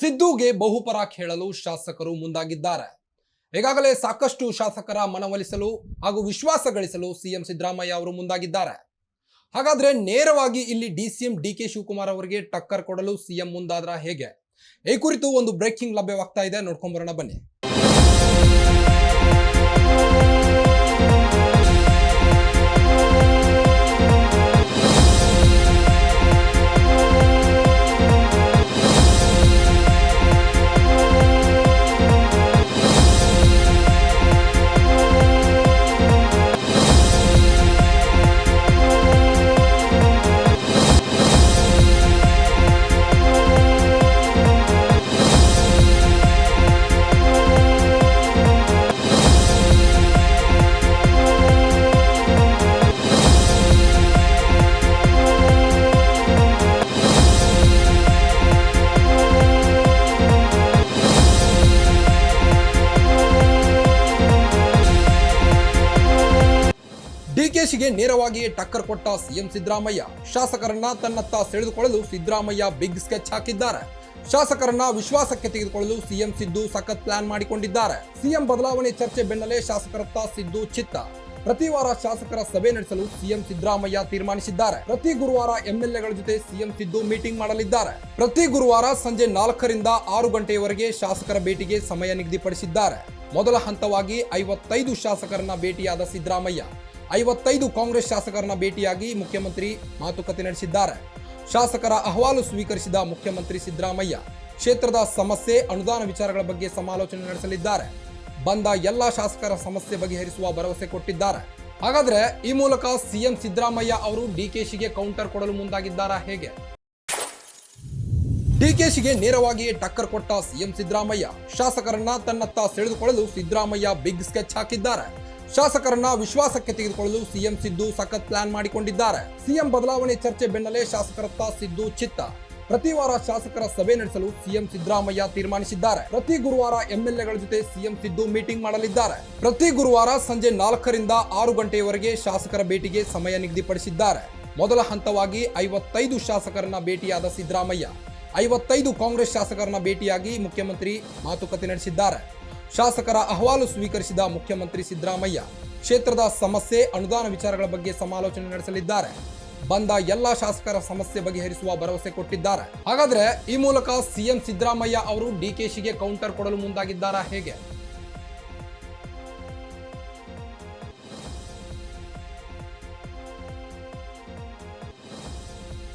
ಸಿದ್ದುಗೆ ಬಹುಪರ ಹೇಳಲು ಶಾಸಕರು ಮುಂದಾಗಿದ್ದಾರೆ. ಈಗಾಗಲೇ ಸಾಕಷ್ಟು ಶಾಸಕರ ಮನವೊಲಿಸಲು ಹಾಗೂ ವಿಶ್ವಾಸ ಗಳಿಸಲು ಸಿಎಂ ಸಿದ್ದರಾಮಯ್ಯ ಅವರು ಮುಂದಾಗಿದ್ದಾರೆ. ಹಾಗಾದ್ರೆ ನೇರವಾಗಿ ಇಲ್ಲಿ ಡಿಸಿಎಂ ಡಿ ಕೆ ಶಿವಕುಮಾರ್ ಅವರಿಗೆ ಟಕ್ಕರ್ ಕೊಡಲು ಸಿಎಂ ಮುಂದಾದ್ರ ಹೇಗೆ? ಈ ಕುರಿತು ಒಂದು ಬ್ರೇಕಿಂಗ್ ಲಭ್ಯವಾಗ್ತಾ ಇದೆ. ನೋಡ್ಕೊಂಬರೋಣ ಬನ್ನಿ. ಡಿಕೆಶಿಗೆ ನೇರವಾಗಿ ಟಕ್ಕರ್ ಕೊಟ್ಟ ಸಿಎಂ ಸಿದ್ದರಾಮಯ್ಯ. ಶಾಸಕರನ್ನ ತನ್ನತ್ತ ಸೆಳೆದುಕೊಳ್ಳಲು ಸಿದ್ದರಾಮಯ್ಯ ಬಿಗ್ ಸ್ಕೆಚ್ ಹಾಕಿದ್ದಾರೆ. ಶಾಸಕರನ್ನ ವಿಶ್ವಾಸಕ್ಕೆ ತೆಗೆದುಕೊಳ್ಳಲು ಸಿಎಂ ಸಿದ್ದು ಸಖತ್ ಪ್ಲಾನ್ ಮಾಡಿಕೊಂಡಿದ್ದಾರೆ. ಸಿಎಂ ಬದಲಾವಣೆ ಚರ್ಚೆ ಬೆನ್ನಲ್ಲೇ ಶಾಸಕರತ್ತ ಸಿದ್ದು ಚಿತ್ತ. ಪ್ರತಿ ವಾರ ಶಾಸಕರ ಸಭೆ ನಡೆಸಲು ಸಿಎಂ ಸಿದ್ದರಾಮಯ್ಯ ತೀರ್ಮಾನಿಸಿದ್ದಾರೆ. ಪ್ರತಿ ಗುರುವಾರ ಎಂಎಲ್ಎಗಳ ಜೊತೆ ಸಿಎಂ ಸಿದ್ದು ಮೀಟಿಂಗ್ ಮಾಡಲಿದ್ದಾರೆ. ಪ್ರತಿ ಗುರುವಾರ ಸಂಜೆ ನಾಲ್ಕರಿಂದ ಆರು ಗಂಟೆಯವರೆಗೆ ಶಾಸಕರ ಭೇಟಿಗೆ ಸಮಯ ನಿಗದಿಪಡಿಸಿದ್ದಾರೆ. ಮೊದಲ ಹಂತವಾಗಿ ಐವತ್ತೈದು ಶಾಸಕರನ್ನ ಭೇಟಿಯಾದ ಸಿದ್ದರಾಮಯ್ಯ. ಐವತ್ತೈದು ಕಾಂಗ್ರೆಸ್ ಶಾಸಕರನ್ನ ಭೇಟಿಯಾಗಿ ಮುಖ್ಯಮಂತ್ರಿ ಮಾತುಕತೆ ನಡೆಸಿದ್ದಾರೆ. ಶಾಸಕರ ಅಹವಾಲು ಸ್ವೀಕರಿಸಿದ ಮುಖ್ಯಮಂತ್ರಿ ಸಿದ್ದರಾಮಯ್ಯ ಕ್ಷೇತ್ರದ ಸಮಸ್ಯೆ, ಅನುದಾನ ವಿಚಾರಗಳ ಬಗ್ಗೆ ಸಮಾಲೋಚನೆ ನಡೆಸಲಿದ್ದಾರೆ. ಬಂದ ಎಲ್ಲ ಶಾಸಕರ ಸಮಸ್ಯೆ ಬಗೆಹರಿಸುವ ಭರವಸೆ ಕೊಟ್ಟಿದ್ದಾರೆ. ಹಾಗಾದ್ರೆ ಈ ಮೂಲಕ ಸಿಎಂ ಸಿದ್ದರಾಮಯ್ಯ ಅವರು ಡಿಕೆಶಿಗೆ ಕೌಂಟರ್ ಕೊಡಲು ಮುಂದಾಗಿದ್ದಾರಾ ಹೇಗೆ? ಡಿಕೆಶಿಗೆ ನೇರವಾಗಿ ಟಕ್ಕರ್ ಕೊಟ್ಟ ಸಿಎಂ ಸಿದ್ದರಾಮಯ್ಯ ಶಾಸಕರನ್ನ ತನ್ನತ್ತ ಸೆಳೆದುಕೊಳ್ಳಲು ಸಿದ್ದರಾಮಯ್ಯ ಬಿಗ್ ಸ್ಕೆಚ್ ಹಾಕಿದ್ದಾರೆ. ಶಾಸಕರನ್ನ ವಿಶ್ವಾಸಕ್ಕೆ ತೆಗೆದುಕೊಳ್ಳಲು ಸಿಎಂ ಸಿದ್ದು ಸಖತ್ ಪ್ಲಾನ್ ಮಾಡಿಕೊಂಡಿದ್ದಾರೆ. ಸಿಎಂ ಬದಲಾವಣೆ ಚರ್ಚೆ ಬೆನ್ನಲ್ಲೇ ಶಾಸಕರತ್ತ ಸಿದ್ದು ಚಿತ್ತ. ಪ್ರತಿ ವಾರ ಶಾಸಕರ ಸಭೆ ನಡೆಸಲು ಸಿಎಂ ಸಿದ್ದರಾಮಯ್ಯ ತೀರ್ಮಾನಿಸಿದ್ದಾರೆ. ಪ್ರತಿ ಗುರುವಾರ ಎಂಎಲ್ಎಗಳ ಜೊತೆ ಸಿಎಂ ಸಿದ್ದು ಮೀಟಿಂಗ್ ಮಾಡಲಿದ್ದಾರೆ. ಪ್ರತಿ ಗುರುವಾರ ಸಂಜೆ ನಾಲ್ಕರಿಂದ ಆರು ಗಂಟೆಯವರೆಗೆ ಶಾಸಕರ ಭೇಟಿಗೆ ಸಮಯ ನಿಗದಿಪಡಿಸಿದ್ದಾರೆ. ಮೊದಲ ಹಂತವಾಗಿ ಐವತ್ತೈದು ಶಾಸಕರನ್ನ ಭೇಟಿಯಾದ ಸಿದ್ದರಾಮಯ್ಯ, ಐವತ್ತೈದು ಕಾಂಗ್ರೆಸ್ ಶಾಸಕರನ್ನ ಭೇಟಿಯಾಗಿ ಮುಖ್ಯಮಂತ್ರಿ ಮಾತುಕತೆ ನಡೆಸಿದ್ದಾರೆ. ಶಾಸಕರ ಅಹವಾಲು ಸ್ವೀಕರಿಸಿದ ಮುಖ್ಯಮಂತ್ರಿ ಸಿದ್ದರಾಮಯ್ಯ ಕ್ಷೇತ್ರದ ಸಮಸ್ಯೆ, ಅನುದಾನ ವಿಚಾರಗಳ ಬಗ್ಗೆ ಸಮಾಲೋಚನೆ ನಡೆಸಲಿದ್ದಾರೆ. ಬಂದ ಎಲ್ಲ ಶಾಸಕರ ಸಮಸ್ಯೆ ಬಗೆಹರಿಸುವ ಭರವಸೆ ಕೊಟ್ಟಿದ್ದಾರೆ. ಹಾಗಾದ್ರೆ ಈ ಮೂಲಕ ಸಿಎಂ ಸಿದ್ದರಾಮಯ್ಯ ಅವರು ಡಿಕೆಶಿಗೆ ಕೌಂಟರ್ ಕೊಡಲು ಮುಂದಾಗಿದ್ದಾರಾ ಹೇಗೆ?